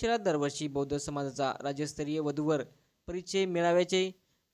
शहरात दरवर्षी बौद्ध समाजाचा राज्यस्तरीय वधूवर परिचय मेळाव्याचे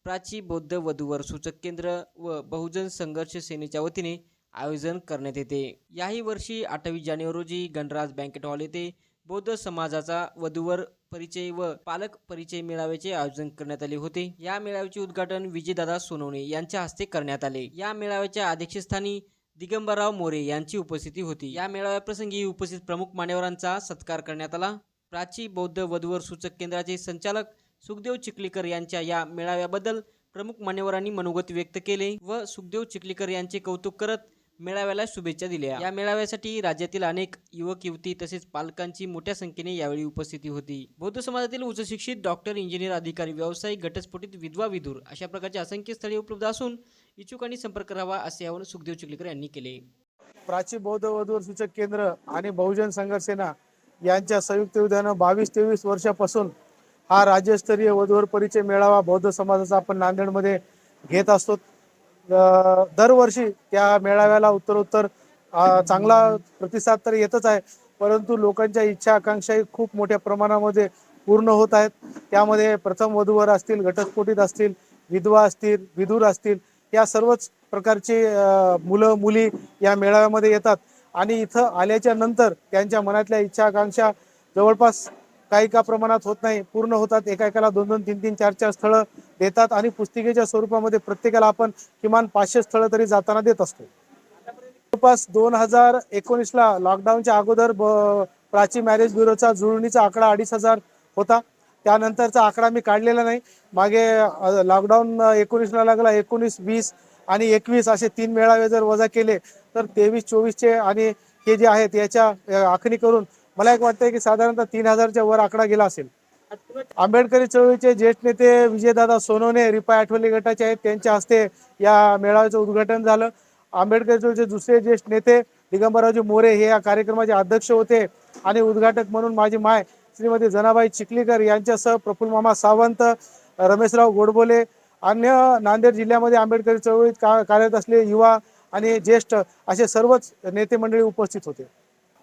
प्राची बौद्ध वधूवर सूचक केंद्र व बहुजन संघर्ष सेनेच्या वतीने आयोजन करण्यात येते. याही वर्षी अठ्ठावीस जानेवारी रोजी गणराज बँकेट हॉल येथे बौद्ध समाजाचा वधूवर परिचय व पालक परिचय मेळाव्याचे आयोजन करण्यात आले होते. या मेळाव्याचे उद्घाटन विजयदादा सोनवणे यांच्या हस्ते करण्यात आले. या मेळाव्याच्या अध्यक्षस्थानी दिगंबरराव मोरे यांची उपस्थिती होती. या मेळाव्याप्रसंगी उपस्थित प्रमुख मान्यवरांचा सत्कार करण्यात आला. प्राची बौद्ध वधूवर सूचक केंद्राचे संचालक सुखदेव चिखलीकर यांच्या या मेळाव्याबद्दल प्रमुख मान्यवरांनी मनोगत व्यक्त केले व सुखदेव चिखलीकर यांचे कौतुक करत मेळाव्याला शुभेच्छा दिल्या. या मेळाव्यासाठी राज्यातील अनेक युवक युवती तसेच पालकांची मोठ्या संख्येने यावेळी उपस्थिती होती. बौद्ध समाजातील उच्च शिक्षित डॉक्टर इंजिनियर अधिकारी व्यावसायिक घटस्फोटित विधवा विधूर अशा प्रकारचे असंख्य स्थळे उपलब्ध असून इच्छुकांनी संपर्क करावा असे आवाहन सुखदेव चिखलीकर यांनी केले. प्राची बौद्ध वधूर सूचक केंद्र आणि बहुजन संघर्ष सेना यांच्या संयुक्त विधानं बावीस तेवीस वर्षापासून हा राज्यस्तरीय वधूवर परिचय मेळावा बौद्ध समाजाचा आपण नांदेडमध्ये घेत असतो. दरवर्षी त्या मेळाव्याला उत्तरोत्तर चांगला प्रतिसाद तर येतच आहे परंतु लोकांच्या इच्छा आकांक्षाही खूप मोठ्या प्रमाणामध्ये पूर्ण होत आहेत. त्यामध्ये प्रथम वधूवर असतील घटस्फोटित असतील विधवा असतील विधूर असतील या सर्वच प्रकारची मुलं मुली या मेळाव्यामध्ये येतात. आणि इथं आल्याच्यानंतर त्यांच्या मनातल्या इच्छा आकांक्षा जवळपास काही का प्रमाणात होत नाही पूर्ण होतात. एका एकाला दोन दोन तीन तीन चार चार स्थळं देतात आणि पुस्तिकेच्या स्वरूपामध्ये प्रत्येकाला आपण किमान पाचशे स्थळं तरी जाताना देत असतो. जवळपास दोन हजार एकोणीसला लॉकडाऊनच्या अगोदर ब- प्राची मॅरेज ब्युरोचा जुळणीचा आकडा अडीच हजार होता. त्यानंतरचा आकडा मी काढलेला नाही. मागे लॉकडाऊन एकोणीसला लागला एकोणीस वीस आणि एकवीस असे तीन मेळावे जर वजा केले तर तेवीस चोवीसचे आणि हे जे आहेत याच्या आखणी करून मला एक वाटतंय की साधारणतः तीन हजारच्या वर आकडा गेला असेल. आंबेडकरी चळवळीचे ज्येष्ठ नेते विजयदादा सोनवणे रिपाय आठवले गटाचे आहेत त्यांच्या हस्ते या मेळाव्याचं उद्घाटन झालं. आंबेडकर चळवळीचे दुसरे ज्येष्ठ नेते दिगंबररावजी मोरे हे या कार्यक्रमाचे अध्यक्ष होते आणि उद्घाटक म्हणून माझी माय श्रीमती जनाबाई चिखलीकर यांच्यासह प्रफुल्ल मामा सावंत रमेशराव गोडबोले अन्य नांदेड जिल्ह्यामध्ये आंबेडकरी चळवळीत का कार्यरत असलेले युवा आणि ज्येष्ठ असे सर्वच नेते मंडळी उपस्थित होते.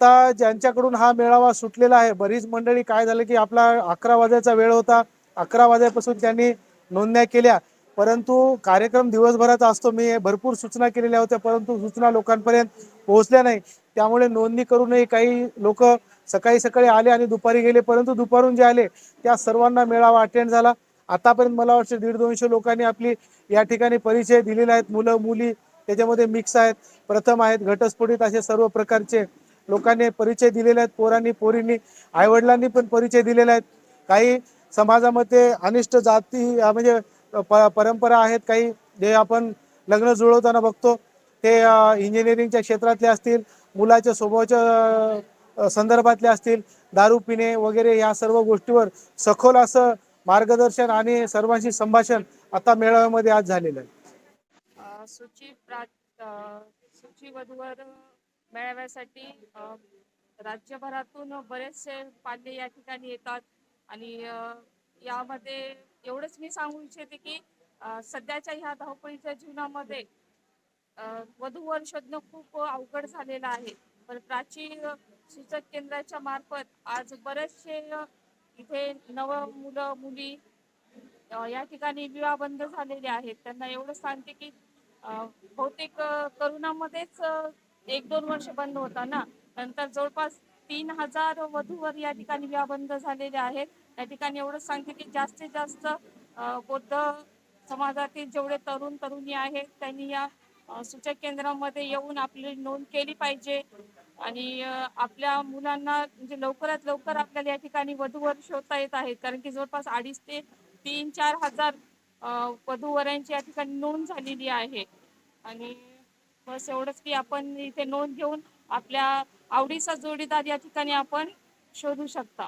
आता ज्यांच्याकडून हा मेळावा सुटलेला आहे बरीच मंडळी काय झालं की आपला अकरा वाजायचा वेळ होता. अकरा वाजेपासून त्यांनी नोंदण्या केल्या. परंतु कार्यक्रम दिवसभराचा असतो. मी भरपूर सूचना केलेल्या होत्या परंतु सूचना लोकांपर्यंत पोहोचल्या नाही. त्यामुळे नोंदणी करूनही काही लोक सकाळी सकाळी आले आणि दुपारी गेले. परंतु दुपारून जे आले त्या सर्वांना मेळावा अटेंड झाला. आतापर्यंत मला वाटतं दीड दोनशे लोकांनी आपली या ठिकाणी परिचय दिलेले आहेत. मुलं मुली त्याच्यामध्ये मिक्स आहेत. प्रथम आहेत घटस्फोटित असे सर्व प्रकारचे लोकांनी परिचय दिलेले आहेत. पोरांनी पोरींनी आईवडिलांनी पण परिचय दिलेले आहेत. काही समाजामध्ये अनिष्ट जाती म्हणजे प- परंपरा आहेत. काही जे आपण लग्न जुळवताना बघतो ते इंजिनिअरिंगच्या क्षेत्रातले असतील मुलाच्या स्वभावाच्या संदर्भातले असतील दारू पिणे वगैरे या सर्व गोष्टीवर सखोल असं मार्गदर्शन आणि सर्वांशी संभाषण आता मेळाव्यामध्ये आज झालेलं आहे. सूची प्रा सूची वधूवर मेळाव्यासाठी राज्यभरातून बरेचसे पाल्य या ठिकाणी येतात. आणि यामध्ये एवढंच मी सांगू इच्छिते की सध्याच्या ह्या धावपळीच्या जीवनामध्ये वधूवर शोधणं खूप अवघड झालेलं आहे. पण प्राचीन सूचक केंद्राच्या मार्फत आज बरेचसे इथे नव मुलं मुली या ठिकाणी विवाह बंद झालेले आहेत. त्यांना एवढं सांगते की बहुतेक करोनामध्येच एक दोन वर्ष बंद होता ना? नंतर जवळपास तीन हजार वधूवर या ठिकाणी विवाह बंद झालेले आहेत. या ठिकाणी एवढं सांगते की जास्तीत जास्त बौद्ध समाजातील जेवढे तरुण तरुणी आहेत त्यांनी या सूचक केंद्रामध्ये येऊन आपली नोंद केली पाहिजे. आणि आपल्या मुलांना म्हणजे लवकरात लवकर आपल्याला या ठिकाणी वधूवर शोधता येत आहेत कारण की जवळपास अडीच ते तीन चार हजार वधूवरांची या ठिकाणी नोंद झालेली आहे. आणि बस एवढंच की आपण इथे नोंद घेऊन आपल्या आवडीचा जोडीदार या ठिकाणी आपण शोधू शकता.